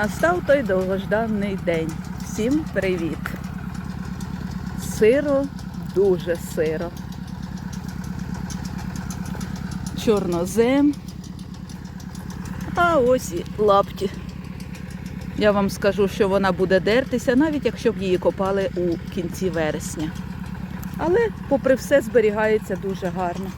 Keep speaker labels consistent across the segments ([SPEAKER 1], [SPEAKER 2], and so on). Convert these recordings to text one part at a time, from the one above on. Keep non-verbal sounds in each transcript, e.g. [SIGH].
[SPEAKER 1] Настав той довгожданий день. Всім привіт! Сиро, дуже сиро. Чорнозем. А ось і лапті. Я вам скажу, що вона буде дертися, навіть якщо б її копали у кінці вересня. Але, попри все, зберігається дуже гарно.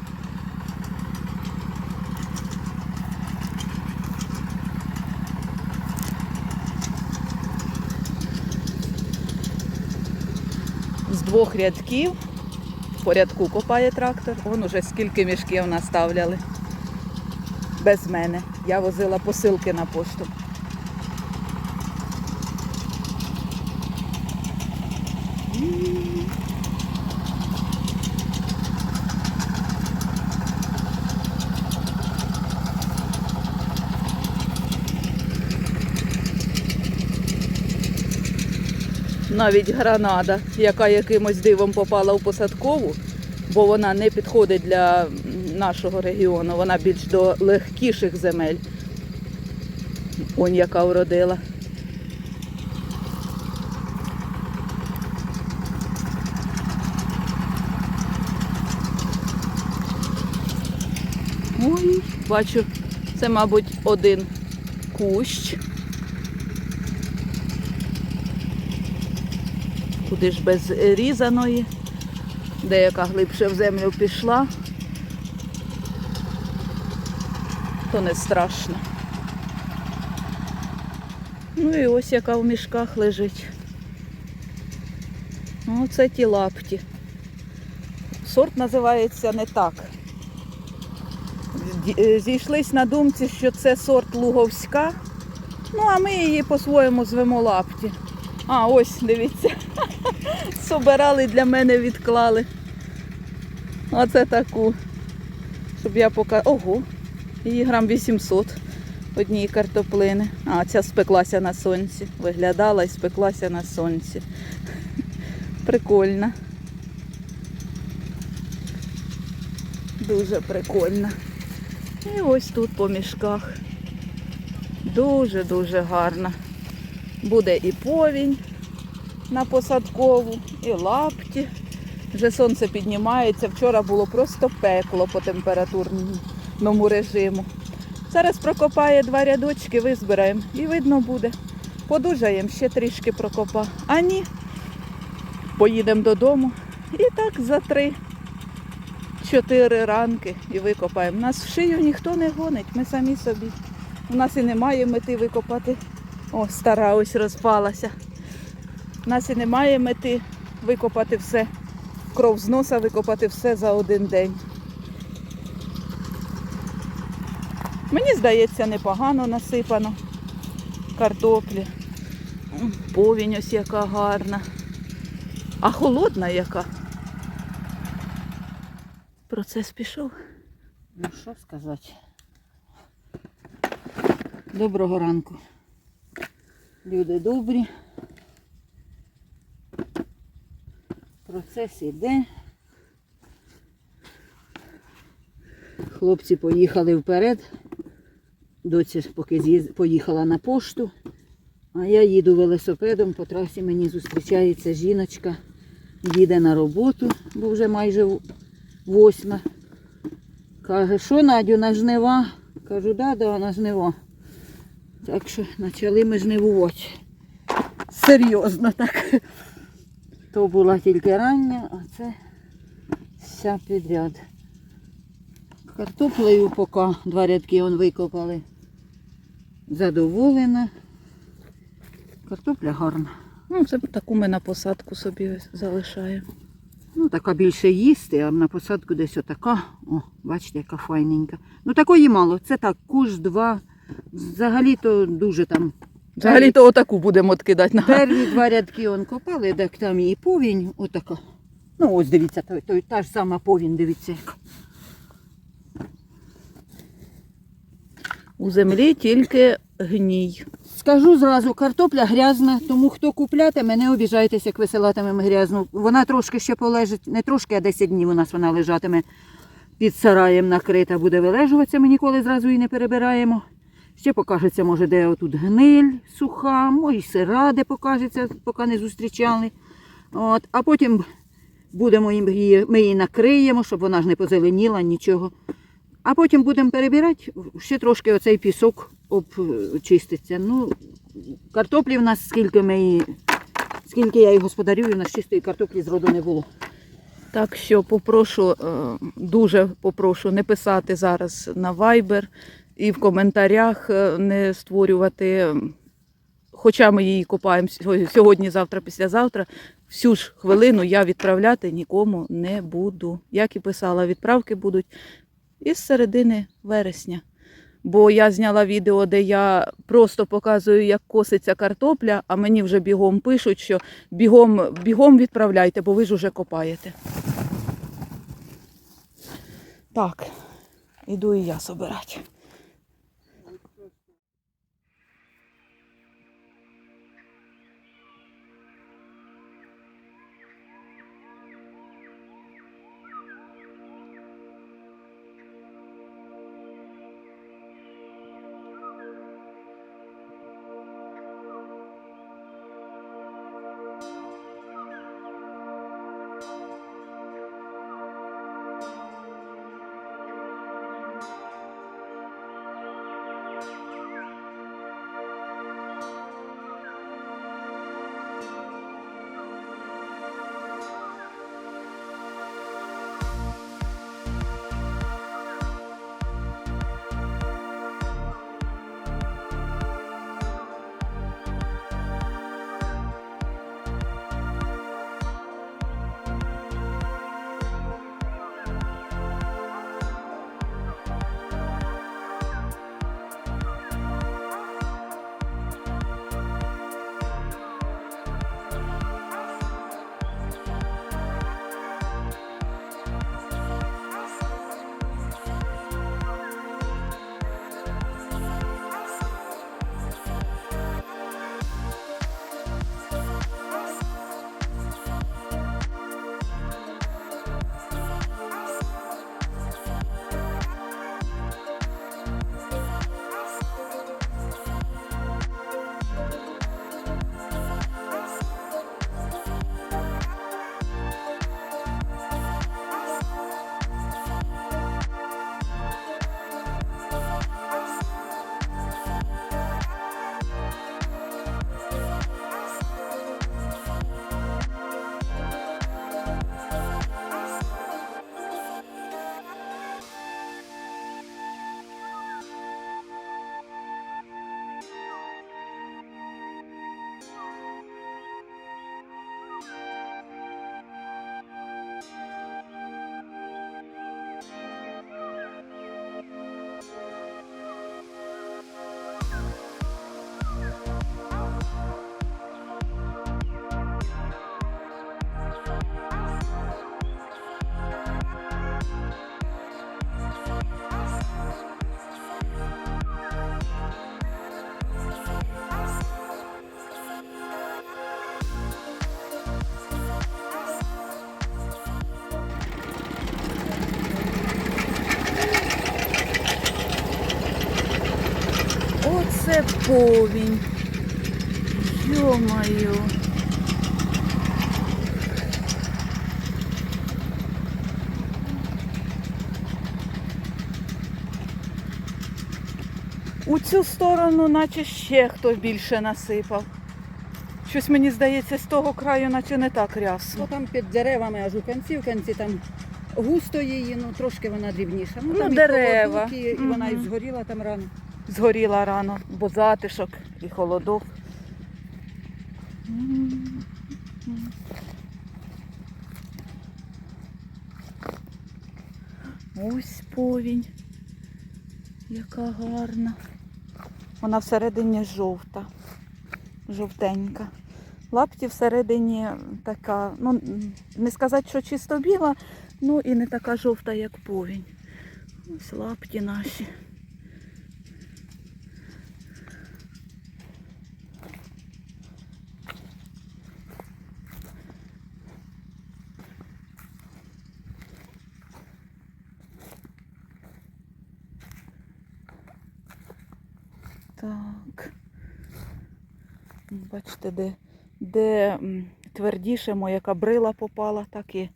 [SPEAKER 1] Двох рядків по рядку копає трактор. Вон уже скільки мішків наставляли. Без мене. Я возила посилки на пошту. Навіть гранада, яка якимось дивом попала в посадкову, бо вона не підходить для нашого регіону, вона більш до легкіших земель. Он яка вродила. Ой, бачу, це, мабуть, один кущ. Куди ж без різаної, деяка глибше в землю пішла, то не страшно. Ну і ось яка в мішках лежить. Ну, це ті лапті. Сорт називається не так. Е, Зійшлись на думці, що це сорт луговська. Ну, а ми її по-своєму звемо лапті. А, ось, дивіться. [LAUGHS] Собирали для мене, відклали. Оце таку. Щоб я пока. Ого, її грам 800 однієї картоплини. А, ця спеклася на сонці. Виглядала і спеклася на сонці. [LAUGHS] Прикольна. Дуже прикольна. І ось тут по мішках. Дуже-дуже гарна. Буде і повінь на посадкову, і лапті. Вже сонце піднімається. Вчора було просто пекло по температурному режиму. Зараз прокопає два рядочки, визбираємо і видно буде. Подужаємо, ще трішки прокопа. А ні, поїдемо додому. І так за три, чотири ранки і викопаємо. Нас в шию ніхто не гонить, ми самі собі. У нас і немає мети викопати. О, стара ось розпалася. У нас і немає мети викопати все. Кров з носа викопати все за один день. Мені здається, непогано насипано картоплі. Повінь ось яка гарна. А холодна яка. Процес пішов.
[SPEAKER 2] Ну що сказати? Доброго ранку. Люди добрі. Процес іде. Хлопці поїхали вперед. Доця поки поїхала на пошту. А я їду велосипедом, по трасі мені зустрічається жіночка, їде на роботу, бо вже майже восьма. Каже, що Надю, на жнива? Кажу, да, да, на жнива. Так що почали ми жнивувати. Серйозно так. То була тільки рання, а це вся підряд. Картоплею поки два рядки он викопали. Задоволена. Картопля гарна.
[SPEAKER 1] Ну, це таку ми на посадку собі залишаємо.
[SPEAKER 2] Ну, така більше їсти, а на посадку десь отака. О, бачите, яка файненька. Ну такої мало. Це так, куш, два. Взагалі-то дуже там.
[SPEAKER 1] Взагалі то отаку будемо откидати на.
[SPEAKER 2] Перві два рядки он копали, так там і повінь, отака. Ну ось дивіться, той, той, та ж сама повінь, дивіться.
[SPEAKER 1] У землі тільки гній.
[SPEAKER 2] Скажу зразу, картопля грязна, тому хто куплятиме, не обіжайтеся, як висилатимемо грязну. Вона трошки ще полежить, не трошки, а 10 днів у нас вона лежатиме під сараєм накрита, буде вилежуватися, ми ніколи зразу її не перебираємо. Ще покажеться, може, де отут гниль суха, може, сира, де покажеться, поки не зустрічали. От, а потім будемо її, ми її накриємо, щоб вона ж не позеленіла, нічого. А потім будемо перебирати, ще трошки оцей пісок обчиститься. Ну, картоплі в нас скільки ми її, скільки я її господарюю, у нас чистої картоплі зроду не було.
[SPEAKER 1] Так що попрошу, е, дуже попрошу не писати зараз на Viber і в коментарях е, не створювати. Хоча ми її копаємо сьогодні, завтра, післязавтра, всю ж хвилину я відправляти нікому не буду. Як і писала, відправки будуть із середини вересня. Бо я зняла відео, де я просто показую, як коситься картопля, а мені вже бігом пишуть, що бігом, бігом відправляйте, бо ви ж уже копаєте. Так, іду і я собирати. Повінь. Йо-моє. У цю сторону, наче ще хто більше насипав. Щось мені здається, з того краю, наче не так рясно.
[SPEAKER 2] Ну там під деревами аж у кінці, в кінці там густо її, ну трошки вона дрібніша.
[SPEAKER 1] Ну,
[SPEAKER 2] там і
[SPEAKER 1] дерева.
[SPEAKER 2] холодок, І, і вона і
[SPEAKER 1] Мгм.
[SPEAKER 2] згоріла там рано.
[SPEAKER 1] Згоріла рано, бо затишок і холодок. Ось повінь. Яка гарна. Вона всередині жовта, жовтенька. Лапті всередині така, ну не сказати, що чисто біла, ну і не така жовта, як повінь. Ось лапті наші. Так. Бачите, де, де твердіше моя кабрила попала, так і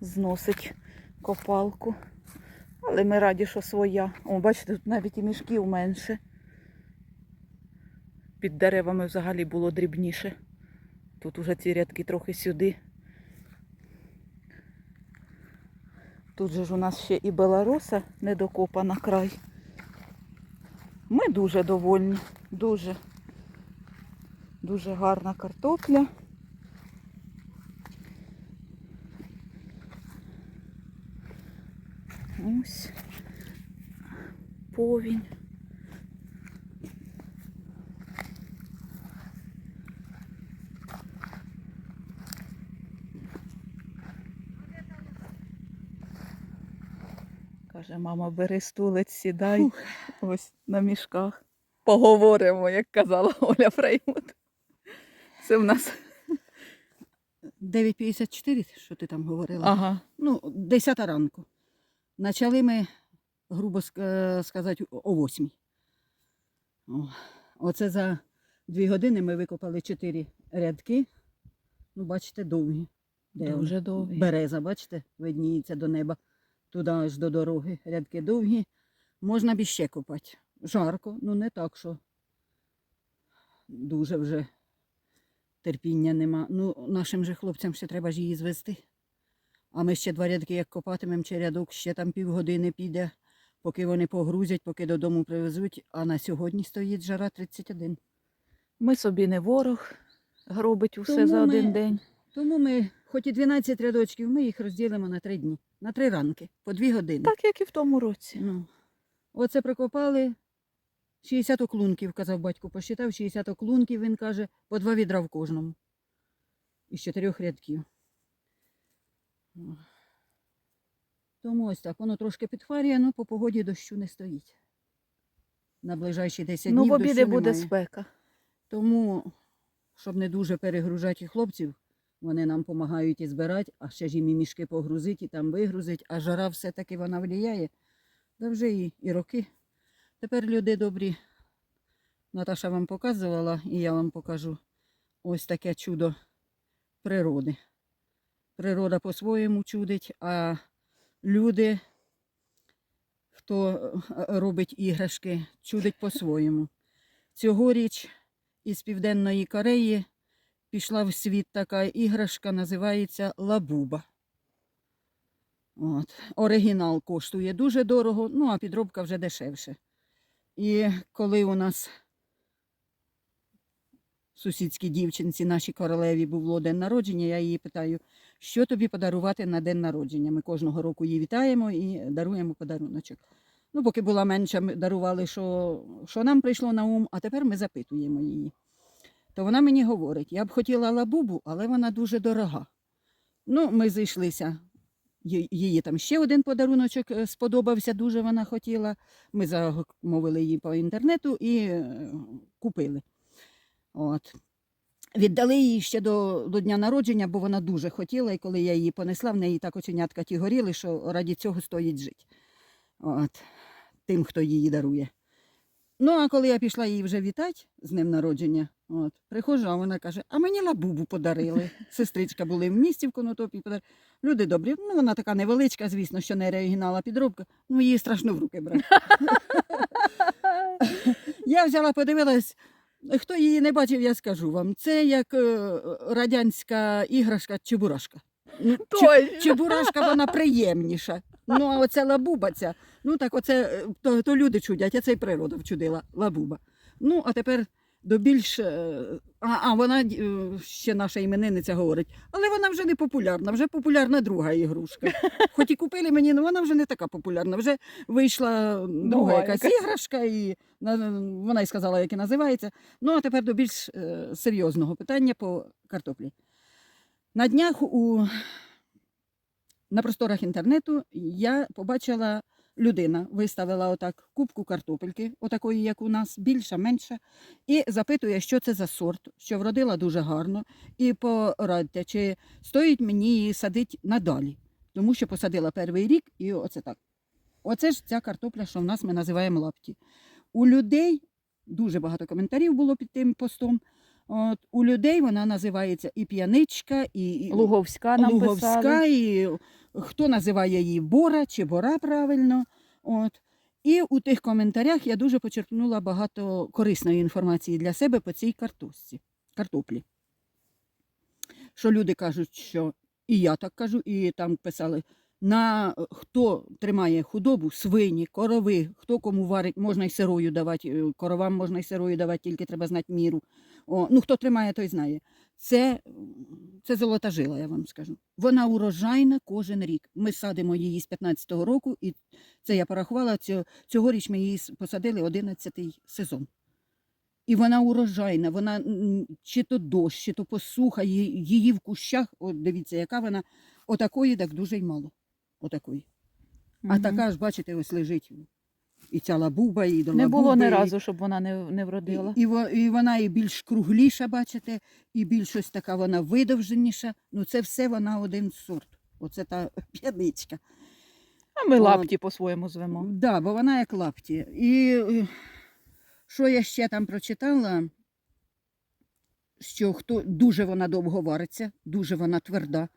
[SPEAKER 1] зносить копалку. Але ми раді, що своя. О, бачите, тут навіть і мішків менше. Під деревами взагалі було дрібніше. Тут уже ці рядки трохи сюди. Тут же ж у нас ще і беларуса недокопана край. Ми дуже довольні, дуже. Дуже гарна картопля. Ось повінь. Каже, мама, бери стулець, сідай ось на мішках. Поговоримо, як казала Оля Фреймут. Це в нас.
[SPEAKER 2] 9.54, що ти там говорила?
[SPEAKER 1] Ага.
[SPEAKER 2] Ну, 10 ранку. Почали ми, грубо е, сказати, о 8. О, Оце за 2 години ми викопали 4 рядки. Ну, бачите, довгі. Де?
[SPEAKER 1] Дуже довгі.
[SPEAKER 2] Береза, бачите, видніється до неба. Туди аж до дороги. Рядки довгі. Можна б іще копати. Жарко, ну не так, що дуже вже терпіння нема. Ну, нашим же хлопцям ще треба ж її звести. А ми ще два рядки, як копатимемо, чи рядок ще там півгодини піде, поки вони погрузять, поки додому привезуть. А на сьогодні стоїть жара 31.
[SPEAKER 1] Ми собі не ворог, гробить усе
[SPEAKER 2] Тому
[SPEAKER 1] за один
[SPEAKER 2] ми-
[SPEAKER 1] день.
[SPEAKER 2] Тому ми, хоч і 12 рядочків, ми їх розділимо на три дні, на три ранки, по дві години.
[SPEAKER 1] Так, як і в тому році.
[SPEAKER 2] Ну, оце прикопали 60 оклунків, казав батько, посчитав 60 оклунків, він каже, по два відра в кожному. Із чотирьох рядків. Тому ось так, воно трошки підхварює, але по погоді дощу не стоїть. На ближайші 10
[SPEAKER 1] Ну,
[SPEAKER 2] днів
[SPEAKER 1] в обіди буде
[SPEAKER 2] немає.
[SPEAKER 1] спека.
[SPEAKER 2] Тому, щоб не дуже перегружати хлопців, вони нам допомагають і збирати, а ще ж їм і мішки погрузити, і там вигрузити, а жара все-таки вона влияє. Да вже і, і роки. Тепер люди добрі. Наташа вам показувала, і я вам покажу ось таке чудо природи. Природа по-своєму чудить, а люди, хто е, робить іграшки, чудить по-своєму. Цьогоріч із Південної Кореї пішла в світ така іграшка, називається лабуба. От. Оригінал коштує дуже дорого, ну а підробка вже дешевше. І коли у нас сусідській дівчинці, нашій королеві, було день народження, я її питаю, що тобі подарувати на день народження. Ми кожного року її вітаємо і даруємо подаруночок. Ну, поки була менша, ми дарували, що, що нам прийшло на ум, а тепер ми запитуємо її. То вона мені говорить, я б хотіла лабубу, але вона дуже дорога. Ну, ми зійшлися. Її там ще один подаруночок е, сподобався, дуже вона хотіла. Ми замовили її по інтернету і е, купили. От. Віддали її ще до, до дня народження, бо вона дуже хотіла, і коли я її понесла, в неї так оченятка ті горіли, що раді цього стоїть жити. От. Тим, хто її дарує. Ну, а коли я пішла її вже вітати з днем народження, от, приходжу, а вона каже, а мені лабубу подарили. [LAUGHS] Сестричка були в місті в конотопі. Подарили. Люди добрі, ну вона така невеличка, звісно, що не оригінал, а підробка. Ну, її страшно в руки брати. Я взяла, подивилась, хто її не бачив, я скажу вам. Це як е, радянська іграшка Чебурашка. Ну, Чебурашка вона приємніша. Ну, а оце лабуба ця, ну так оце е, то, то люди чудять, а це й природа вчудила, лабуба. Ну, а тепер до більш. е, А, а вона е, ще наша іменинниця говорить, але вона вже не популярна, вже популярна друга ігрушка. [LAUGHS] Хоч і купили мені, але вона вже не така популярна. Вже вийшла друга
[SPEAKER 1] Друга
[SPEAKER 2] якась іграшка, і вона й сказала, як і називається. Ну, а тепер до більш е, серйозного питання по картоплі. На днях у на просторах інтернету я побачила людина, виставила отак кубку картопельки, отакої, як у нас, більша, менша, і запитує, що це за сорт, що вродила дуже гарно. І порадьте, чи стоїть мені її садити надалі, тому що посадила перший рік, і оце так. Оце ж ця картопля, що в нас ми називаємо лапті. У людей дуже багато коментарів було під тим постом. От, у людей вона називається і п'яничка, і, і
[SPEAKER 1] Луговська нам
[SPEAKER 2] Луговська,
[SPEAKER 1] писали.
[SPEAKER 2] і хто називає її Бора чи Бора правильно. От. І у тих коментарях я дуже почерпнула багато корисної інформації для себе по цій картошці, картоплі. Що люди кажуть, що і я так кажу, і там писали, на хто тримає худобу, свині, корови, хто кому варить, можна й сирою давати, е, коровам можна й сирою давати, тільки треба знати міру. О, ну, хто тримає, той знає. Це, це золота жила, я вам скажу. Вона урожайна кожен рік. Ми садимо її з 15-го року, і це я порахувала, цьогоріч ми її посадили 11-й сезон. І вона урожайна, вона чи то дощ, чи то посуха, її, в кущах, от дивіться, яка вона, отакої так дуже й мало. Отакої. А така ж, бачите, ось лежить і ця лабуба, і до
[SPEAKER 1] Не було ні разу, щоб вона не, не вродила.
[SPEAKER 2] і, і, і вона і більш кругліша, бачите, і більш ось така вона видовженіша. Ну це все вона один сорт. Оце та [LAUGHS] п'яничка.
[SPEAKER 1] А ми
[SPEAKER 2] О.
[SPEAKER 1] лапті по-своєму звемо.
[SPEAKER 2] Да, бо вона як лапті. І е, що я ще там прочитала, що хто дуже вона довго вариться, дуже вона тверда.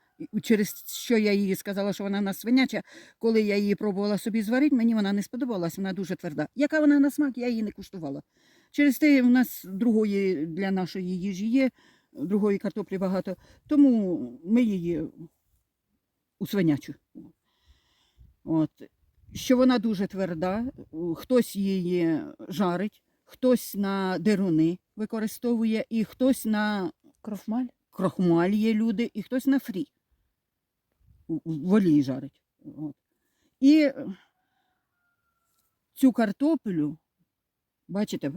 [SPEAKER 2] Через що я їй сказала, що вона в нас свиняча, коли я її пробувала собі зварити, мені вона не сподобалась, вона дуже тверда. Яка вона на смак, я її не куштувала. Через те у нас другої для нашої їжі є, другої картоплі багато, тому ми її у свинячу. От. Що вона дуже тверда, хтось її жарить, хтось на деруни використовує, і хтось на
[SPEAKER 1] Крофмаль?
[SPEAKER 2] крохмаль є люди, і хтось на фрі. В олії жарить. От. І цю картоплю, бачите,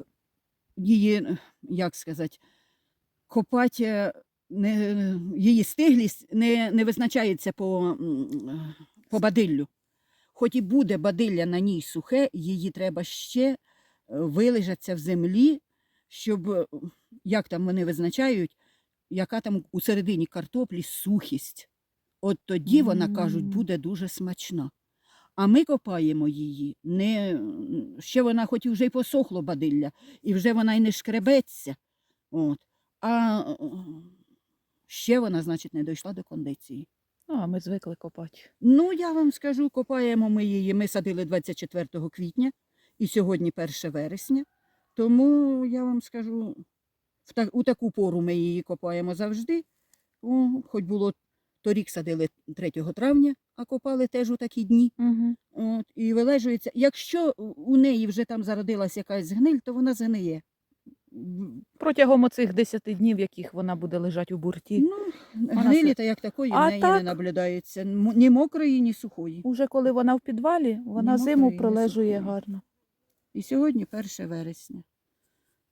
[SPEAKER 2] її, як сказати, копать, не, її стиглість не, не визначається по, по бадиллю. Хоч і буде бадилля на ній сухе, її треба ще е, вилежатися в землі, щоб, як там вони визначають, яка там у середині картоплі сухість. От тоді вона, кажуть, буде дуже смачна. А ми копаємо її, не, ще вона хоч і вже й посохло бадилля, і вже вона й не шкребеться. От. А ще вона, значить, не дійшла до кондиції.
[SPEAKER 1] Ну, а ми звикли копати.
[SPEAKER 2] Ну, я вам скажу, копаємо ми її. Ми садили 24 квітня і сьогодні 1 вересня. Тому я вам скажу, в та, у таку пору ми її копаємо завжди. О, хоч було торік садили 3 травня, а копали теж у такі дні.
[SPEAKER 1] Угу.
[SPEAKER 2] От, і вилежується. Якщо у неї вже там зародилась якась гниль, то вона згниє.
[SPEAKER 1] Протягом оцих 10 днів, яких вона буде лежати у бурті.
[SPEAKER 2] Ну, гнилі та як такої
[SPEAKER 1] А
[SPEAKER 2] в неї не
[SPEAKER 1] так?
[SPEAKER 2] наблюдається. Ні мокрої, ні сухої.
[SPEAKER 1] Уже коли вона в підвалі, вона
[SPEAKER 2] Нема
[SPEAKER 1] зиму пролежує гарно.
[SPEAKER 2] І сьогодні 1 вересня.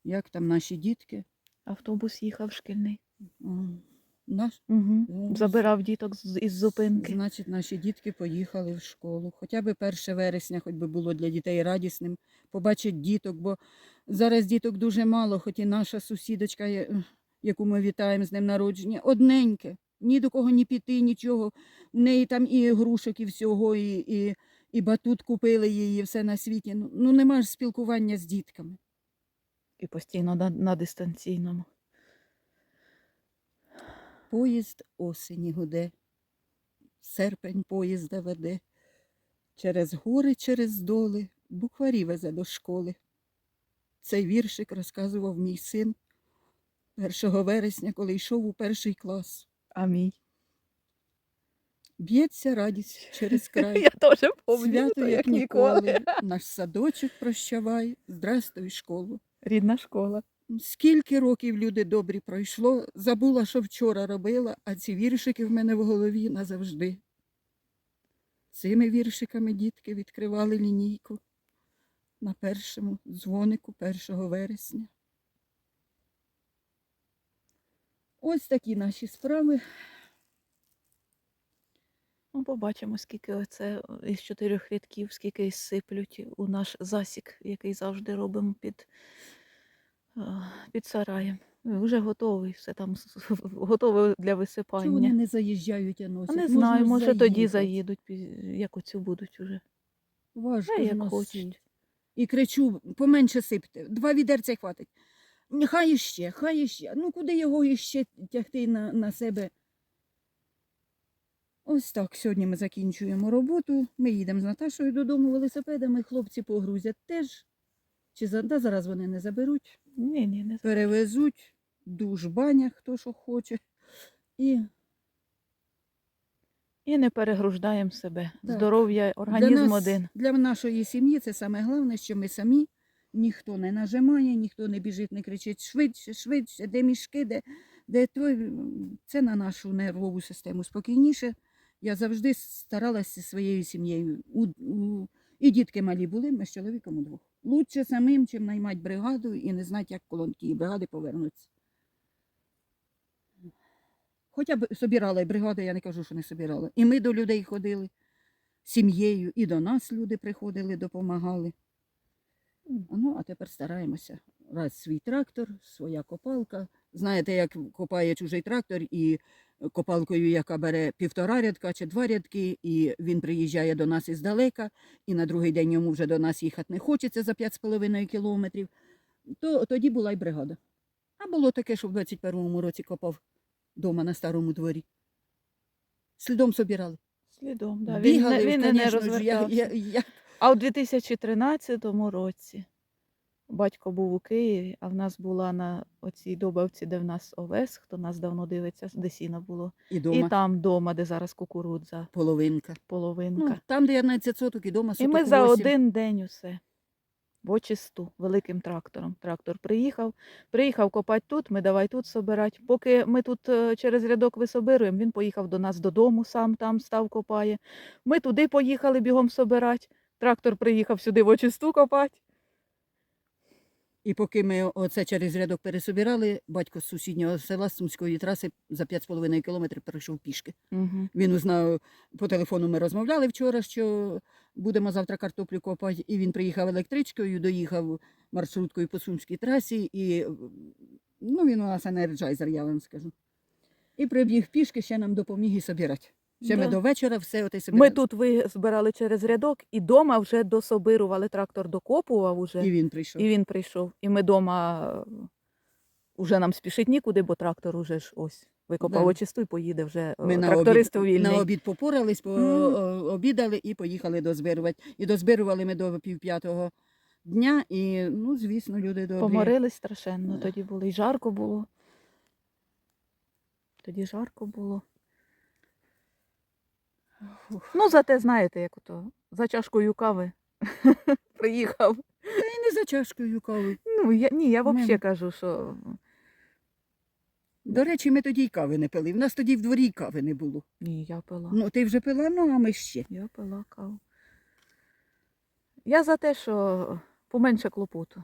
[SPEAKER 2] Як там наші дітки?
[SPEAKER 1] Автобус їхав шкільний.
[SPEAKER 2] Наш,
[SPEAKER 1] Угу.
[SPEAKER 2] Ну,
[SPEAKER 1] Забирав діток з- із зупинки.
[SPEAKER 2] значить, наші дітки поїхали в школу. Хоча б 1 вересня, хоч би було для дітей радісним, побачить діток, бо зараз діток дуже мало, хоч і наша сусідочка, я- яку ми вітаємо з днем народження, одненьке. Ні до кого ні піти, нічого. У неї там і ігрушок, і всього, і, і, і батут купили її, все на світі. Ну, ну нема ж спілкування з дітками.
[SPEAKER 1] І постійно на, на дистанційному.
[SPEAKER 2] Поїзд осені гуде, серпень поїзда веде, через гори, через доли, букварі везе до школи. Цей віршик розказував мій син 1 вересня, коли йшов у перший клас.
[SPEAKER 1] А мій.
[SPEAKER 2] Б'ється радість через [LAUGHS] край.
[SPEAKER 1] Я теж пам'ятаю,
[SPEAKER 2] Свято, як ніколи, наш садочок прощавай, здрастуй, школу.
[SPEAKER 1] Рідна школа.
[SPEAKER 2] Скільки років люди добрі пройшло, забула, що вчора робила, а ці віршики в мене в голові назавжди. Цими віршиками дітки відкривали лінійку на першому дзвонику 1 вересня. Ось такі наші справи.
[SPEAKER 1] Ну, побачимо, скільки оце із чотирьох рядків, скільки сиплють у наш засік, який завжди робимо під, під сараєм. Вже готовий, все там готове для висипання.
[SPEAKER 2] Чого вони не заїжджають, а
[SPEAKER 1] А
[SPEAKER 2] носять?
[SPEAKER 1] не
[SPEAKER 2] Можна
[SPEAKER 1] знаю,
[SPEAKER 2] ж
[SPEAKER 1] може тоді заїдуть, як оцю будуть уже.
[SPEAKER 2] Важко
[SPEAKER 1] А як хочуть.
[SPEAKER 2] і кричу, поменше сипте, два відерця хватить. «Ні, Хай іще, хай іще. Ну куди його іще тягти на, на себе? Ось так. Сьогодні ми закінчуємо роботу. Ми їдемо з Наташою додому велосипедами. Хлопці погрузять теж. Чи за... да, зараз вони не заберуть,
[SPEAKER 1] Ні, ні, не
[SPEAKER 2] перевезуть, душ, баня, хто що хоче. І
[SPEAKER 1] І не перегруждаємо себе.
[SPEAKER 2] Так.
[SPEAKER 1] Здоров'я,
[SPEAKER 2] для, нас,
[SPEAKER 1] один.
[SPEAKER 2] для нашої сім'ї це саме головне, що ми самі, ніхто не нажимає, ніхто не біжить, не кричить швидше, швидше, де мішки, де, де той. Це на нашу нервову систему спокійніше. Я завжди старалася зі своєю сім'єю. У, у, і дітки малі були, ми з чоловіком удвох. Лучше самим, чим наймати бригаду і не знати, як коло тієї бригади повернуться. Хоча б собирала і бригаду, я не кажу, що не собирала. І ми до людей ходили сім'єю, і до нас люди приходили, допомагали. Ну, а тепер стараємося. Раз свій трактор, своя копалка. Знаєте, як копає чужий трактор і копалкою, яка бере півтора рядка чи два рядки, і він приїжджає до нас іздалека, і на другий день йому вже до нас їхати не хочеться за 5,5 кілометрів, то тоді була й бригада. А було таке, що в 21-му році копав дома на старому дворі. Слідом собирали.
[SPEAKER 1] Слідом, да. Він,
[SPEAKER 2] Бігали,
[SPEAKER 1] не, він і не
[SPEAKER 2] ж, я, я, я,
[SPEAKER 1] А у 2013 році батько був у Києві, а в нас була на оцій добавці, де в нас овес, хто нас давно дивиться, де сіно було.
[SPEAKER 2] і
[SPEAKER 1] І там дома, де зараз кукурудза,
[SPEAKER 2] половинка.
[SPEAKER 1] половинка.
[SPEAKER 2] Ну, там 19 соток і дома
[SPEAKER 1] І
[SPEAKER 2] соток
[SPEAKER 1] ми за один день усе. В очисту, великим трактором. Трактор приїхав, приїхав копати тут, ми давай тут собирати. Поки ми тут е, через рядок висобируємо, він поїхав до нас додому, сам там став копає. Ми туди поїхали бігом собирати. Трактор приїхав сюди в очисту копати.
[SPEAKER 2] І поки ми оце через рядок пересобирали, батько з сусіднього села з Сумської траси за 5,5 кілометрів перейшов пішки.
[SPEAKER 1] Угу.
[SPEAKER 2] Він узнав, по телефону ми розмовляли вчора, що будемо завтра картоплю копати. І він приїхав електричкою, доїхав маршруткою по Сумській трасі, і ну, він у нас енерджайзер, я вам скажу. І прибіг пішки, ще нам допоміг і собирати. Ще ми
[SPEAKER 1] Да.
[SPEAKER 2] до вечора все оте
[SPEAKER 1] Ми тут ви збирали через рядок і дома вже дособирували, трактор докопував уже.
[SPEAKER 2] І він прийшов.
[SPEAKER 1] І він прийшов. І ми вдома уже нам спішить нікуди, бо трактор уже ж ось викопав
[SPEAKER 2] Да.
[SPEAKER 1] очисту і поїде вже
[SPEAKER 2] Ми
[SPEAKER 1] е,
[SPEAKER 2] на
[SPEAKER 1] тракторист
[SPEAKER 2] обід,
[SPEAKER 1] вільний.
[SPEAKER 2] на обід попорались, по,
[SPEAKER 1] Мгм.
[SPEAKER 2] о- обідали і поїхали дозбирувати. І дозбирували ми до півп'ятого дня, і, ну, звісно, люди добрі.
[SPEAKER 1] Поморились страшенно.
[SPEAKER 2] Да.
[SPEAKER 1] Тоді було і жарко було. Тоді жарко було. Ну, зате знаєте, як ото за чашкою кави [LAUGHS] приїхав.
[SPEAKER 2] Та й не за чашкою кави.
[SPEAKER 1] Ну, я, ні, я взагалі кажу, що
[SPEAKER 2] До речі, ми тоді й кави не пили. В нас тоді в дворі й кави не було.
[SPEAKER 1] ні, я пила.
[SPEAKER 2] Ну, ти вже пила, ну, а ми ще.
[SPEAKER 1] Я пила каву. Я за те, що поменше клопоту.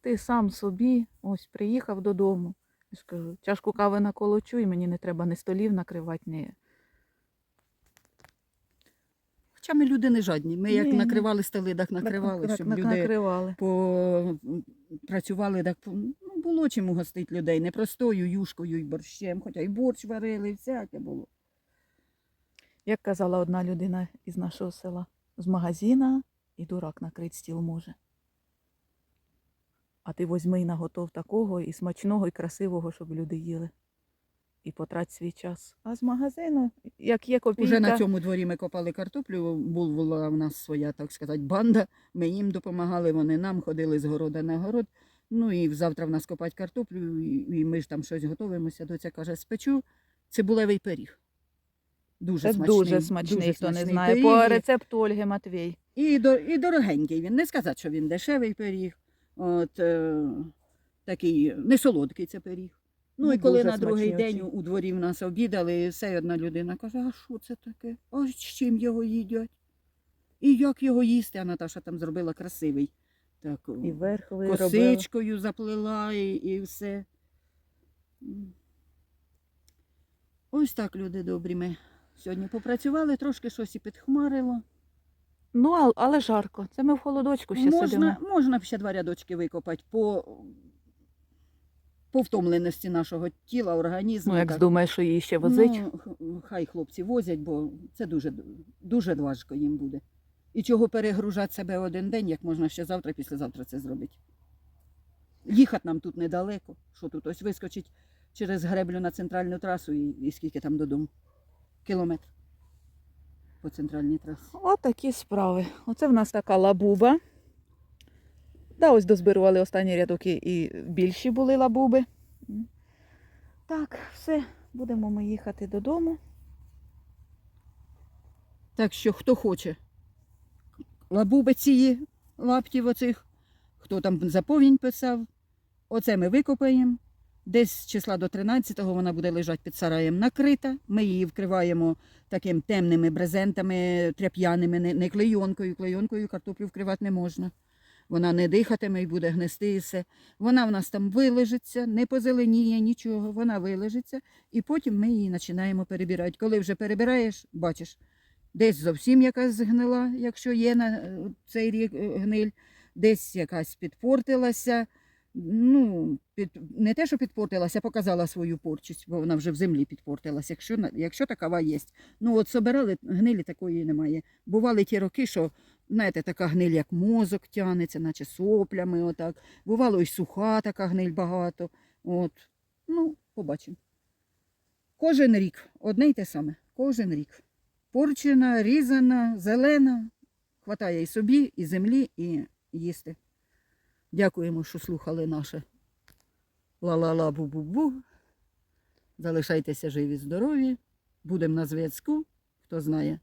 [SPEAKER 1] Ти сам собі ось приїхав додому. Я ж кажу, чашку кави наколочу, і мені не треба ні столів накривати, ні.
[SPEAKER 2] Хоча ми люди не жадні. Ми як
[SPEAKER 1] Ні, ні.
[SPEAKER 2] накривали столи, так накривали,
[SPEAKER 1] Нак-
[SPEAKER 2] щоб
[SPEAKER 1] нак-
[SPEAKER 2] люди
[SPEAKER 1] накривали.
[SPEAKER 2] по... працювали, так по- ну, було чим угостити людей. Не простою юшкою і борщем, хоча й борщ варили, і всяке було.
[SPEAKER 1] Як казала одна людина із нашого села, з магазина і дурак накрить стіл може. А ти возьми і наготов такого і смачного, і красивого, щоб люди їли. І потрать свій час. А з магазину, як є копійка,
[SPEAKER 2] Уже на цьому дворі ми копали картоплю, бу- була в нас своя, так сказати, банда. Ми їм допомагали, вони нам ходили з города на город. Ну і завтра в нас копать картоплю, і ми ж там щось готуємося. Доця каже, спечу цибулевий пиріг. Дуже
[SPEAKER 1] це
[SPEAKER 2] смачний.
[SPEAKER 1] дуже смачний, хто не знає.
[SPEAKER 2] пиріг.
[SPEAKER 1] По рецепту Ольги Матвій.
[SPEAKER 2] І, до, і дорогенький він. Не сказати, що він дешевий пиріг. От, е, такий не солодкий це пиріг. Ну, і коли
[SPEAKER 1] дуже
[SPEAKER 2] на другий
[SPEAKER 1] смачні
[SPEAKER 2] день
[SPEAKER 1] оці.
[SPEAKER 2] у дворі в нас обідали, і все одна людина каже, а що це таке? А з чим його їдять? І як його їсти? А Наташа там зробила красивий. Так,
[SPEAKER 1] І верх виробила.
[SPEAKER 2] косичкою заплела і, і все. М. Ось так, люди добрі, ми сьогодні попрацювали, трошки щось і підхмарило.
[SPEAKER 1] Ну, але жарко. Це ми в холодочку ще
[SPEAKER 2] можна,
[SPEAKER 1] сидимо.
[SPEAKER 2] можна б ще два рядочки викопати по, по втомленості нашого тіла, організму.
[SPEAKER 1] Ну, як
[SPEAKER 2] так.
[SPEAKER 1] думаєш, що її ще возить.
[SPEAKER 2] Ну, хай хлопці возять, бо це дуже, дуже важко їм буде. І чого перегружати себе один день, як можна ще завтра, післязавтра це зробити. Їхати нам тут недалеко. Що тут ось вискочить через греблю на центральну трасу і, і скільки там додому? Кілометр по центральній трасі.
[SPEAKER 1] Отакі справи. Оце в нас така лабуба. Да, ось дозбирували останні рядки і більші були лабуби. Так, все, будемо ми їхати додому.
[SPEAKER 2] Так що хто хоче лабуби цієї лаптів оцих, хто там заповінь писав, оце ми викопаємо. Десь з числа до 13-го вона буде лежати під сараєм накрита. Ми її вкриваємо таким темними брезентами, тряп'яними, не клейонкою. Клейонкою картоплю вкривати не можна. Вона не дихатиме і буде гнести і все. Вона в нас там вилежиться, не позеленіє нічого, вона вилежиться, і потім ми її починаємо перебирати. Коли вже перебираєш, бачиш, десь зовсім якась згнила, якщо є на е, цей рік е, гниль, десь якась підпортилася. Ну, під, не те, що підпортилася, показала свою порчість, бо вона вже в землі підпортилася, якщо, якщо такова є. Ну, от собирали, гнилі такої немає. Бували ті роки, що, знаєте, така гниль, як мозок тянеться, наче соплями, отак. Бувало, і суха така гниль багато. От. Ну, побачимо. Кожен рік одне й те саме. Кожен рік. Порчена, різана, зелена. Хватає і собі, і землі, і їсти. Дякуємо, що слухали наше ла-ла-ла бу-бу-бу. Залишайтеся живі, здорові. Будемо на зв'язку. Хто знає.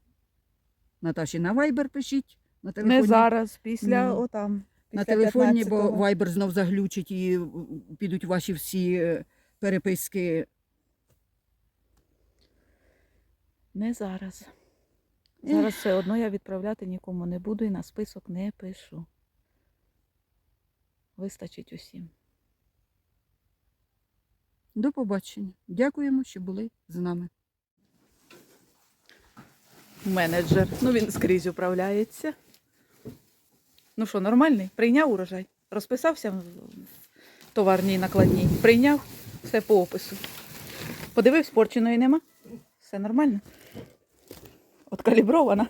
[SPEAKER 2] Наташі на Viber пишіть. На телефоні,
[SPEAKER 1] Не зараз, після
[SPEAKER 2] Ні.
[SPEAKER 1] отам.
[SPEAKER 2] на
[SPEAKER 1] після
[SPEAKER 2] телефоні, бо
[SPEAKER 1] 15-го.
[SPEAKER 2] Viber знов заглючить і підуть ваші всі е, переписки.
[SPEAKER 1] Не зараз. Зараз все одно я відправляти нікому не буду і на список не пишу. Вистачить усім.
[SPEAKER 2] До побачення. Дякуємо, що були з нами.
[SPEAKER 1] Менеджер. Ну він скрізь управляється. Ну що, нормальний? Прийняв урожай? Розписався в товарній накладній. Прийняв все по опису. Подивився, порченої нема. Все нормально. Откалібрована.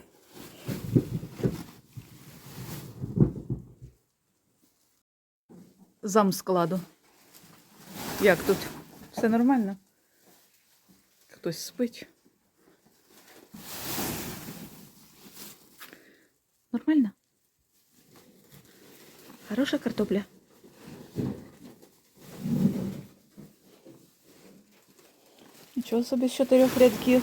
[SPEAKER 1] Зам складу. Як тут? Все нормально? Хтось спить. Нормально? Хорошая картопля. Нічого собі з чотирьох рядків.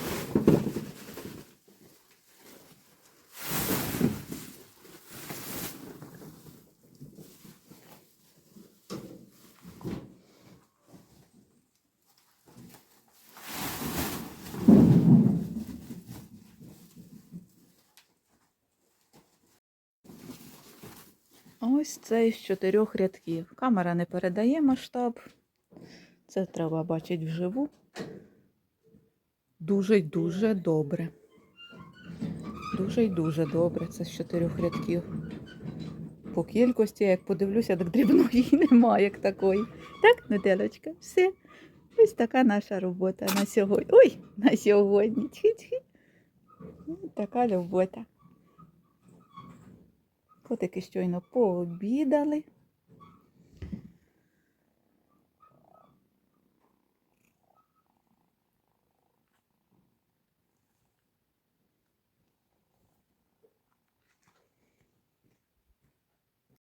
[SPEAKER 1] Ось це із чотирьох рядків. Камера не передає масштаб. Це треба бачити вживу. Дуже й дуже добре. Дуже й дуже добре. Це з чотирьох рядків. По кількості, як подивлюся, так дрібної [LAUGHS] немає як такої. Так, Нателочка, все. Ось така наша робота на сьогодні. Ой, на сьогодні. Тхі-тхі. Така робота. Котики щойно пообідали.